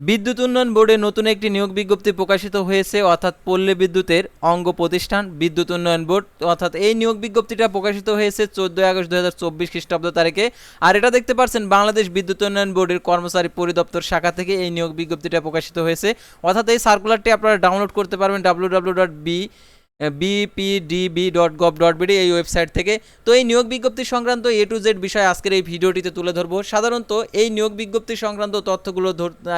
বিদ্যুৎ উন্নয়ন বোর্ডে নতুন একটি নিয়োগ বিজ্ঞপ্তি প্রকাশিত হয়েছে, অর্থাৎ পল্লী বিদ্যুতের অঙ্গ প্রতিষ্ঠান বিদ্যুৎ উন্নয়ন বোর্ড। অর্থাৎ এই নিয়োগ বিজ্ঞপ্তিটা প্রকাশিত হয়েছে চোদ্দোই আগস্ট দু হাজার চব্বিশ খ্রিস্টাব্দ তারিখে। আর এটা দেখতে পাচ্ছেন, বাংলাদেশ বিদ্যুৎ উন্নয়ন বোর্ডের কর্মচারী পরিদপ্তর শাখা থেকে এই নিয়োগ বিজ্ঞপ্তিটা প্রকাশিত হয়েছে। অর্থাৎ এই সার্কুলারটি আপনারা ডাউনলোড করতে পারবেন W W dot B BPDB dot gov dot BD এই ওয়েবসাইট থেকে। তো এই নিয়োগ বিজ্ঞপ্তি সংক্রান্ত এ টু জেড বিষয় আজকের এই ভিডিওটিতে তুলে ধরবো। সাধারণত এই নিয়োগ বিজ্ঞপ্তি সংক্রান্ত তথ্যগুলো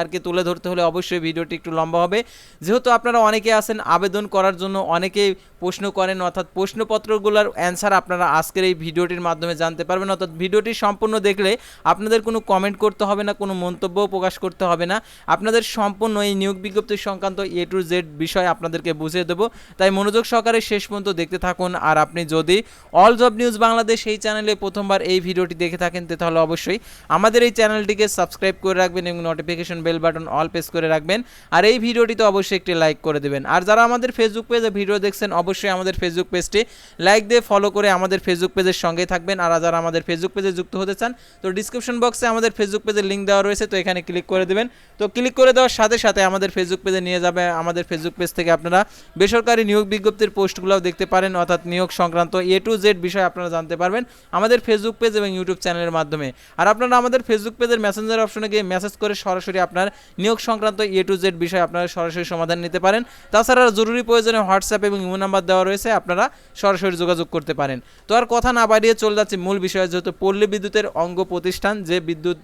আর কি তুলে ধরতে হলে অবশ্যই ভিডিওটি একটু লম্বা হবে। যেহেতু আপনারা অনেকে আছেন, আবেদন করার জন্য অনেকেই প্রশ্ন করেন, অর্থাৎ প্রশ্নপত্রগুলোর অ্যান্সার আপনারা আজকের এই ভিডিওটির মাধ্যমে জানতে পারবেন। অর্থাৎ ভিডিওটি সম্পূর্ণ দেখলে আপনাদের কোনো কমেন্ট করতে হবে না, কোনো মন্তব্যও প্রকাশ করতে হবে না। আপনাদের সম্পূর্ণ এই নিয়োগ বিজ্ঞপ্তি সংক্রান্ত এ টু জেড বিষয় আপনাদেরকে বুঝিয়ে দেবো। তাই মনোযোগ সহকারে শেষ পর্যন্ত দেখতে থাকুন। আর আপনি যদি অল জব নিউজ বাংলাদেশ এই চ্যানেলে প্রথমবার এই ভিডিওটি দেখে থাকেন তাহলে অবশ্যই আমাদের এই চ্যানেলটিকে সাবস্ক্রাইব করে রাখবেন এবং notification bell button all press করে রাখবেন। আর এই ভিডিওটি তো অবশ্যই একটি লাইক করে দেবেন। আর যারা আমাদের ফেসবুক পেজে ভিডিও দেখছেন, অবশ্যই আমাদের ফেসবুক পেজটি লাইক দিয়ে ফলো করে আমাদের ফেসবুক পেজের সঙ্গেই থাকবেন। আর যারা আমাদের ফেসবুক পেজে যুক্ত হতে চান, তো ডিসক্রিপশন বক্সে আমাদের ফেসবুক পেজের লিঙ্ক দেওয়া রয়েছে, তো এখানে ক্লিক করে দেবেন। তো ক্লিক করে দেওয়ার সাথে সাথে আমাদের ফেসবুক পেজে নিয়ে যাবে। আমাদের ফেসবুক পেজ থেকে আপনারা বেসরকারি নিয়োগ বিজ্ঞপ্তির পোস্টগুলোও দেখতে পারেন, অর্থাৎ নিয়োগ সংক্রান্ত এ টু জেড বিষয় আপনারা জানতে পারবেন আমাদের ফেসবুক পেজ এবং ইউটিউব চ্যানেলের মাধ্যমে। আর আপনারা আমাদের ফেসবুক পেজের মেসেঞ্জার অপশনে গিয়ে মেসেজ করে সরাসরি আপনার নিয়োগ সংক্রান্ত এ টু জেড বিষয় আপনারা সরাসরি সমাধান নিতে পারেন। তাছাড়া জরুরি প্রয়োজনে হোয়াটসঅ্যাপ এবং ইমো নাম্বার দেওয়া রয়েছে, আপনারা সরাসরি যোগাযোগ করতে পারেন। তো আর কথা না বাড়িয়ে চলে যাচ্ছে মূল বিষয়, যেহেতু পল্লী বিদ্যুতের অঙ্গ প্রতিষ্ঠান, যে বিদ্যুৎ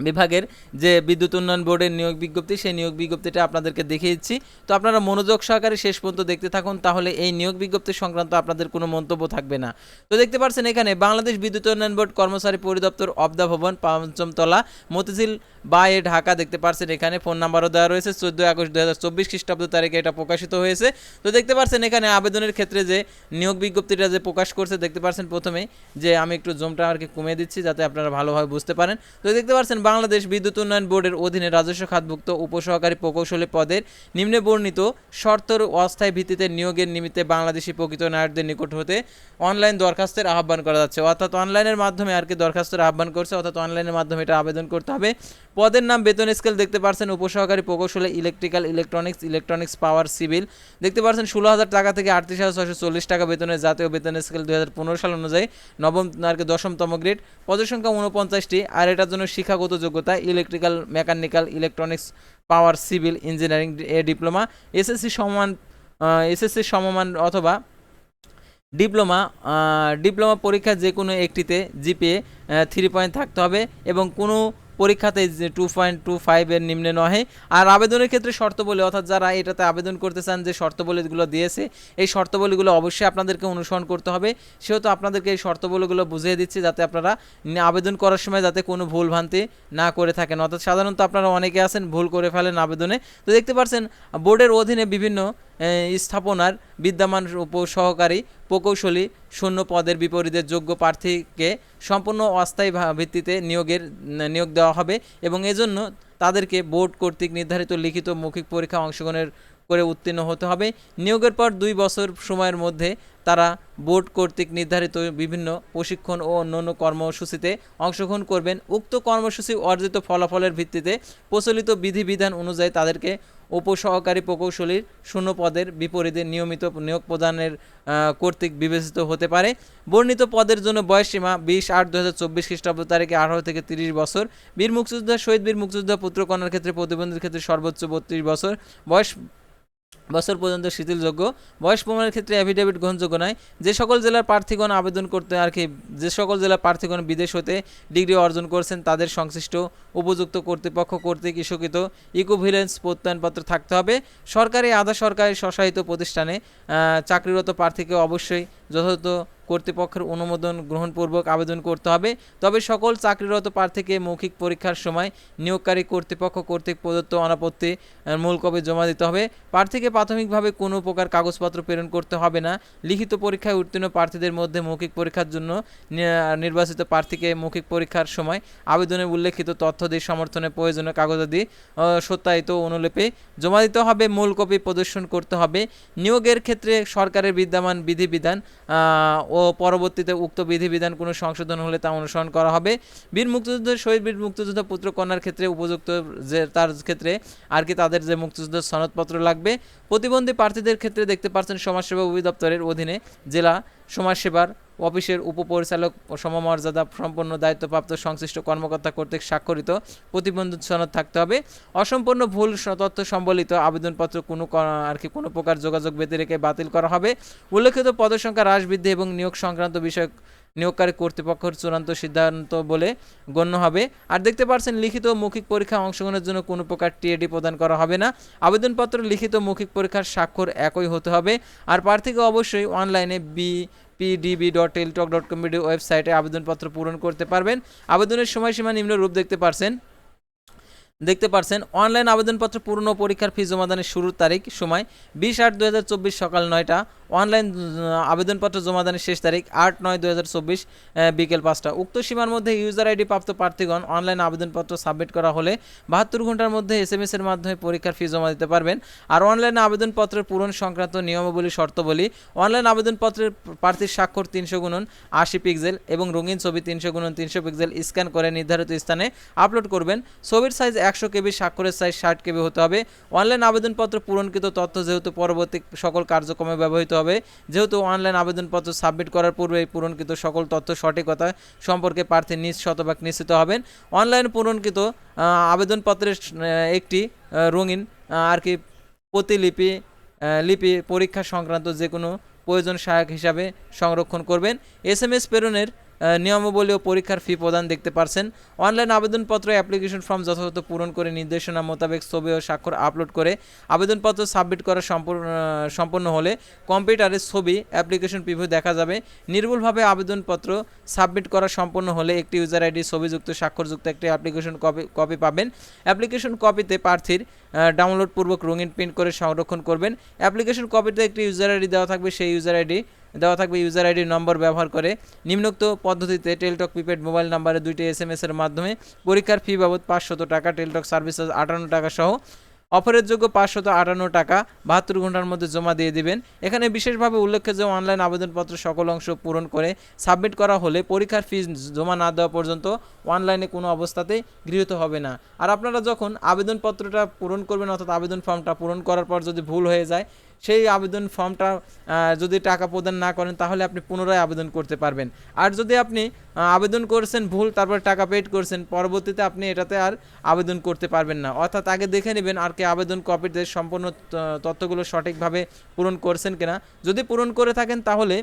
বিভাগের যে বিদ্যুৎ উন্নয়ন বোর্ডের নিয়োগ বিজ্ঞপ্তি, সেই নিয়োগ বিজ্ঞপ্তিটা আপনাদেরকে দেখিয়েছি। তো আপনারা মনোযোগ সহকারে শেষ পর্যন্ত দেখতে থাকুন, তাহলে এই নিয়োগ বিজ্ঞপ্তি সংক্রান্ত আপনাদের কোনো মন্তব্য থাকবে না। তো দেখতে পাচ্ছেন এখানে বাংলাদেশ বিদ্যুৎ উন্নয়ন বোর্ড কর্মচারী পরিদপ্তর অবদা ভবন পঞ্চমতলা মতিঝিল বা এ ঢাকা দেখতে পাচ্ছেন এখানে ফোন নাম্বারও দেওয়া রয়েছে, চোদ্দোই আগস্ট দু হাজার চব্বিশ খ্রিস্টাব্দ তারিখে এটা প্রকাশিত হয়েছে। তো দেখতে পাচ্ছেন এখানে আবেদনের ক্ষেত্রে যে নিয়োগ বিজ্ঞপ্তিটা যে প্রকাশ করছে, দেখতে পাচ্ছেন প্রথমে যে আমি একটু জমটা আর কি কমিয়ে দিচ্ছি যাতে আপনারা ভালোভাবে বুঝতে পারেন। তো দেখতে পাচ্ছেন বাংলাদেশ বিদ্যুৎ উন্নয়ন বোর্ডের অধীনে রাজস্ব খাতভুক্ত উপসহকারী প্রকৌশলী পদের নিম্নে বর্ণিত শর্তর অস্থায়ী ভিত্তিতে নিয়োগের নিমিত্তে বাংলাদেশি প্রকৃত নায়কদের নিকট হতে অনলাইন দরখাস্তের আহ্বান করা যাচ্ছে। অর্থাৎ অনলাইনের মাধ্যমে আর কি দরখাস্তের আহ্বান করছে, অর্থাৎ অনলাইনের মাধ্যমে এটা আবেদন করতে হবে। পদের নাম বেতন স্কেল দেখতে পাচ্ছেন উপসহকারী প্রকৌশলী electrical electronics electronics power civil. দেখতে পাচ্ছেন ষোলো হাজার টাকা থেকে আটত্রিশ হাজার ছশো চল্লিশ টাকা বেতনের জাতীয় বেতন স্কেল দু হাজার পনেরো সাল অনুযায়ী নবম আর কি দশমতম গ্রেড। পদের সংখ্যা উনপঞ্চাশটি আর এটার জন্য শিক্ষাগত যোগ্যতা, electrical, mechanical, electronics, power, civil, engineering এ ডিপ্লোমা, এসএসসি সমান এসএসসি সমমান অথবা ডিপ্লোমা ডিপ্লোমা পরীক্ষা যে কোনো একটিতে জিপিএ থ্রি পয়েন্ট থাকতে হবে এবং কোনো পরীক্ষাতে টু পয়েন্ট টু ফাইভের নিম্নে নহে। আর আবেদনের ক্ষেত্রে শর্তবলী অর্থাৎ যারা এটাতে আবেদন করতে চান যে শর্তবলীগুলো দিয়েছে, এই শর্তবলীগুলো অবশ্যই আপনাদেরকে অনুসরণ করতে হবে। সেহেতু আপনাদেরকে এই শর্তবলীগুলো বুঝিয়ে দিচ্ছি যাতে আপনারা আবেদন করার সময় যাতে কোনো ভুল ভ্রান্তি না করে থাকেন। অর্থাৎ সাধারণত আপনারা অনেকে আছেন, ভুল করে ফেলেন আবেদনে। তো দেখতে পাচ্ছেন বোর্ডের অধীনে বিভিন্ন স্থাপনার বিদ্যমান উপসহকারী প্রকৌশলী শূন্য পদের বিপরীতে যোগ্য প্রার্থীকে সম্পূর্ণ অস্থায়ী ভিত্তিতে নিয়োগের নিয়োগ দেওয়া হবে এবং এজন্য তাদেরকে বোর্ড কর্তৃক নির্ধারিত লিখিত মৌখিক পরীক্ষা অংশগ্রহণের করে উত্তীর্ণ হতে হবে। নিয়োগের পর দুই বছর সময়ের মধ্যে তারা বোর্ড কর্তৃক নির্ধারিত বিভিন্ন প্রশিক্ষণ ও অন্যান্য কর্মসূচিতে অংশগ্রহণ করবেন। উক্ত কর্মসূচি অর্জিত ফলাফলের ভিত্তিতে প্রচলিত বিধিবিধান অনুযায়ী তাদেরকে উপসহকারী প্রকৌশলীর শূন্য পদের বিপরীতে নিয়মিত নিয়োগ প্রদানের কর্তৃক বিবেচিত হতে পারে। বর্ণিত পদের জন্য বয়সসীমা বিশ আট দু হাজার চব্বিশ খ্রিস্টাব্দ তারিখে আঠারো থেকে তিরিশ বছর। বীর মুক্তিযোদ্ধা, শহীদ বীর মুক্তিযোদ্ধা, পুত্রকন্যার ক্ষেত্রে প্রতিবন্ধীর ক্ষেত্রে সর্বোচ্চ বত্রিশ বছর। বয়স বছর পর্যন্ত শিথিলযোগ্য। বয়স প্রমাণের ক্ষেত্রে অ্যাফিডেভিট গ্রহণযোগ্য নয়। যে সকল জেলার প্রার্থীগণ আবেদন করতে আর কি যে সকল জেলার প্রার্থীগণ বিদেশ হতে ডিগ্রি অর্জন করছেন, তাদের সংশ্লিষ্ট উপযুক্ত কর্তৃপক্ষ কর্তৃক ইস্যুকৃত ইকোভিলেন্স প্রত্যয়নপত্র থাকতে হবে। সরকারি আধা সরকারি স্বশাসিত প্রতিষ্ঠানে চাকরিরত প্রার্থীকে অবশ্যই যথাযথ কর্তৃপক্ষের অনুমোদন গ্রহণপূর্বক আবেদন করতে হবে। তবে সকল চাকরিরত প্রার্থীকে মৌখিক পরীক্ষার সময় নিয়োগকারী কর্তৃপক্ষ কর্তৃক প্রদত্ত অনাপত্তি মূল কপি জমা দিতে হবে। প্রার্থীকে প্রাথমিকভাবে কোনো প্রকার কাগজপত্র প্রেরণ করতে হবে না। লিখিত পরীক্ষায় উত্তীর্ণ প্রার্থীদের মধ্যে মৌখিক পরীক্ষার জন্য নির্বাচিত প্রার্থীকে মৌখিক পরীক্ষার সময় আবেদনে উল্লেখিত তথ্য দিয়ে সমর্থনে প্রয়োজনীয় কাগজাদি সত্যায়িত অনুলিপি জমা দিতে হবে। মূল কপি প্রদর্শন করতে হবে। নিয়োগের ক্ষেত্রে সরকারের বিদ্যমান বিধিবিধান আহ, ও পরবর্তীতে উক্ত বিধিবিধান কোনো সংশোধন হলে তা অনুসরণ করা হবে। বীর মুক্তিযুদ্ধের শহীদ বীর মুক্তিযুদ্ধ পুত্র কন্যার ক্ষেত্রে উপযুক্ত যে তার ক্ষেত্রে আর কি তাদের যে মুক্তিযুদ্ধের সনদপত্র লাগবে। প্রতিবন্ধী প্রার্থীদের ক্ষেত্রে দেখতে পাচ্ছেন সমাজসেবা অধিদপ্তরের অধীনে জেলা সমাজসেবার অফিসের উপপরিচালক ও সমমর্যাদা সম্পন্ন দায়িত্বপ্রাপ্ত সংশ্লিষ্ট কর্মকর্তা কর্তৃক স্বাক্ষরিত প্রতিবন্ধী সনদ থাকতে হবে। অসম্পূর্ণ ভুল তথ্য সম্বলিত আবেদনপত্র কোনো আর কি কোনো প্রকার যোগাযোগ ব্যতিরেকে বাতিল করা হবে। উল্লেখিত পদসংখ্যা হ্রাস বৃদ্ধি এবং নিয়োগ সংক্রান্ত বিষয় নিয়োগকারী কর্তৃপক্ষের চূড়ান্ত সিদ্ধান্ত বলে গণ্য হবে। আর দেখতে পাচ্ছেন লিখিত মৌখিক পরীক্ষা অংশগ্রহণের জন্য কোনো প্রকার টিএডি প্রদান করা হবে না। আবেদনপত্র, লিখিত মৌখিক পরীক্ষার স্বাক্ষর একই হতে হবে। আর প্রার্থীকে অবশ্যই অনলাইনে B PDB dot Teletalk dot com ওয়েবসাইটে আবেদনপত্র পূরণ করতে পারবেন। আবেদনের সময়সীমা নিম্ন রূপ দেখতে পারছেন। দেখতে পারছেন, অনলাইন আবেদনপত্র পূর্ণ পরীক্ষার ফি জমাদানের শুরুর তারিখ সময় বিশ আট দু সকাল নয়টা। অনলাইন আবেদনপত্র জমাদানের শেষ তারিখ আট নয় দু হাজার বিকেল পাঁচটা। উক্ত সীমার মধ্যে ইউজার আইডি প্রাপ্ত প্রার্থীগণ অনলাইন আবেদনপত্র সাবমিট করা হলে বাহাত্তর ঘণ্টার মধ্যে এস এম এর মাধ্যমে পরীক্ষার ফি জমা দিতে পারবেন। আর অনলাইন আবেদনপত্রের পূরণ সংক্রান্ত নিয়মাবলী, শর্তাবলী অনলাইন আবেদনপত্রের প্রার্থীর স্বাক্ষর তিনশো গুণন আশি পিক্সেল এবং রঙিন ছবি তিনশো গুণন তিনশো পিক্সেল স্ক্যান করে নির্ধারিত স্থানে আপলোড করবেন। ছবির সাইজ একশো কেবি, স্বাক্ষরের সাইজ ষাট কেবি হতে হবে। অনলাইন আবেদনপত্র পূরণকৃত তথ্য যেহেতু পরবর্তী সকল কার্যক্রমে ব্যবহৃত হবে যেহেতু অনলাইন আবেদনপত্র সাবমিট করার পূর্বে পূরণকৃত সকল তথ্য সঠিকতা সম্পর্কে প্রার্থী নিজ শতভাগ নিশ্চিত হবেন। অনলাইন পূরণকৃত আবেদনপত্রের একটি রঙিন আর কি প্রতিলিপি লিপি পরীক্ষা সংক্রান্ত যে কোনো প্রয়োজন সহায়ক হিসাবে সংরক্ষণ করবেন। এস এম এস প্রেরণের নিয়মাবলী ও পরীক্ষার ফি প্রদান দেখতে পারছেন। অনলাইন আবেদনপত্র অ্যাপ্লিকেশন ফর্ম যথাযথ পূরণ করে নির্দেশনা মোতাবেক ছবি ও স্বাক্ষর আপলোড করে আবেদনপত্র সাবমিট করা সম্পন্ন হলে কম্পিউটারে ছবি অ্যাপ্লিকেশন প্রিভিউ দেখা যাবে। নির্ভুলভাবে আবেদনপত্র সাবমিট করা সম্পন্ন হলে একটি ইউজার আইডি ছবিযুক্ত, স্বাক্ষরযুক্ত একটি অ্যাপ্লিকেশন কপি কপি পাবেন। অ্যাপ্লিকেশন কপিতে প্রার্থীর ডাউনলোড পূর্বক রঙিন প্রিন্ট করে সংরক্ষণ করবেন। অ্যাপ্লিকেশন কপিতে একটি ইউজার আইডি দেওয়া থাকবে। সেই ইউজার আইডি দেওয়া থাকবে ইউজার আইডি নম্বর ব্যবহার করে। নিম্নোক্ত পদ্ধতিতে টেলটক প্রিপেড মোবাইল নাম্বারে দুইটি এস এম এস এর মাধ্যমে পরীক্ষার ফি বাবদ পাঁচশত টাকা টেলটক সার্ভিসেস আটান্ন টাকা সহ অফারের যোগ্য পাঁচশত আটান্ন টাকা বাহাত্তর ঘণ্টার মধ্যে জমা দিয়ে দিবেন। এখানে বিশেষভাবে উল্লেখ্য যে অনলাইন আবেদনপত্র সকল অংশ পূরণ করে সাবমিট করা হলে পরীক্ষার ফি জমা না দেওয়া পর্যন্ত অনলাইনে কোনো অবস্থাতেই গৃহীত হবে না। আর আপনারা যখন আবেদনপত্রটা পূরণ করবেন অর্থাৎ আবেদন ফর্মটা পূরণ করার পর যদি ভুল হয়ে যায় সেই আবেদন ফর্মটা যদি টাকা প্রদান না করেন তাহলে আপনি পুনরায় আবেদন করতে পারবেন। আর যদি আপনি আবেদন করেছেন ভুল, তারপর টাকা পেড করেছেন, পরবর্তীতে আপনি এটাতে আর আবেদন করতে পারবেন না। অর্থাৎ আগে দেখে নেবেন আর কি আবেদন কপিতে সম্পূর্ণ তথ্যগুলো সঠিকভাবে পূরণ করছেন কিনা। যদি পূরণ করে থাকেন তাহলে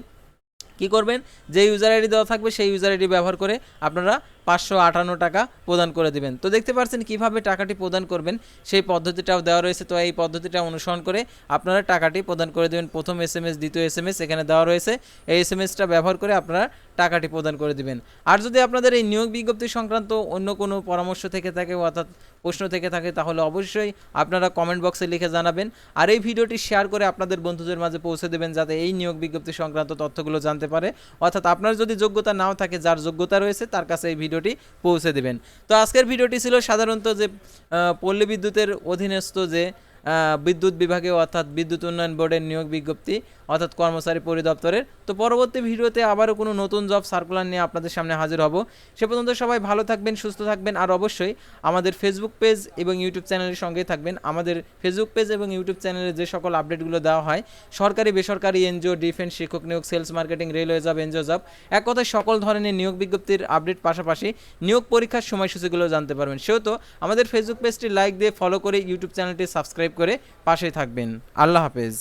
কি করবেন? যে ইউজার আইডি দেওয়া থাকবে সেই ইউজার আইডি ব্যবহার করে আপনারা পাঁচশো আটান্ন টাকা প্রদান করে দেবেন। তো দেখতে পাচ্ছেন কীভাবে টাকাটি প্রদান করবেন, সেই পদ্ধতিটাও দেওয়া রয়েছে। তো এই পদ্ধতিটা অনুসরণ করে আপনারা টাকাটি প্রদান করে দেবেন। প্রথম এস এম এস দ্বিতীয় এস এম এস এখানে দেওয়া রয়েছে। এই এস এম এসটা ব্যবহার করে আপনারা টাকাটি প্রদান করে দিবেন। আর যদি আপনাদের এই নিয়োগ বিজ্ঞপ্তি সংক্রান্ত অন্য কোনো পরামর্শ থেকে থাকে অর্থাৎ প্রশ্ন থেকে থাকে, তাহলে অবশ্যই আপনারা কমেন্ট বক্সে লিখে জানাবেন। আর এই ভিডিওটি শেয়ার করে আপনাদের বন্ধুদের মাঝে পৌঁছে দেবেন যাতে এই নিয়োগ বিজ্ঞপ্তি সংক্রান্ত তথ্যগুলো জানতে পারে। অর্থাৎ আপনার যদি যোগ্যতা নাও থাকে, যার যোগ্যতা রয়েছে, তার কাছে এই ভিডিওটি পৌঁছে দেবেন। তো আজকের ভিডিওটি ছিল সাধারণত যে পল্লী বিদ্যুতের অধীনস্থ যে বিদ্যুৎ বিভাগে অর্থাৎ বিদ্যুৎ উন্নয়ন বোর্ডের নিয়োগ বিজ্ঞপ্তি অর্থাৎ কর্মচারী পরিদপ্তরের। তো পরবর্তী ভিডিওতে আবারও কোনো নতুন জব সার্কুলার নিয়ে আপনাদের সামনে হাজির হব। সে পর্যন্ত সবাই ভালো থাকবেন, সুস্থ থাকবেন, আর অবশ্যই আমাদের ফেসবুক পেজ এবং ইউটিউব চ্যানেলের সঙ্গেই থাকবেন। আমাদের ফেসবুক পেজ এবং ইউটিউব চ্যানেলে যে সকল আপডেটগুলো দেওয়া হয়, সরকারি, বেসরকারি, এনজিও ডিফেন্স শিক্ষক নিয়োগ sales marketing railway job NGO job এক কথায় সকল ধরনের নিয়োগ বিজ্ঞপ্তির আপডেট পাশাপাশি নিয়োগ পরীক্ষার সময়সূচিগুলো জানতে পারবেন। সেহেতু আমাদের ফেসবুক পেজটি লাইক দিয়ে ফলো করে ইউটিউব চ্যানেলটি সাবস্ক্রাইব করে পাশেই থাকবেন। আল্লাহ হাফেজ।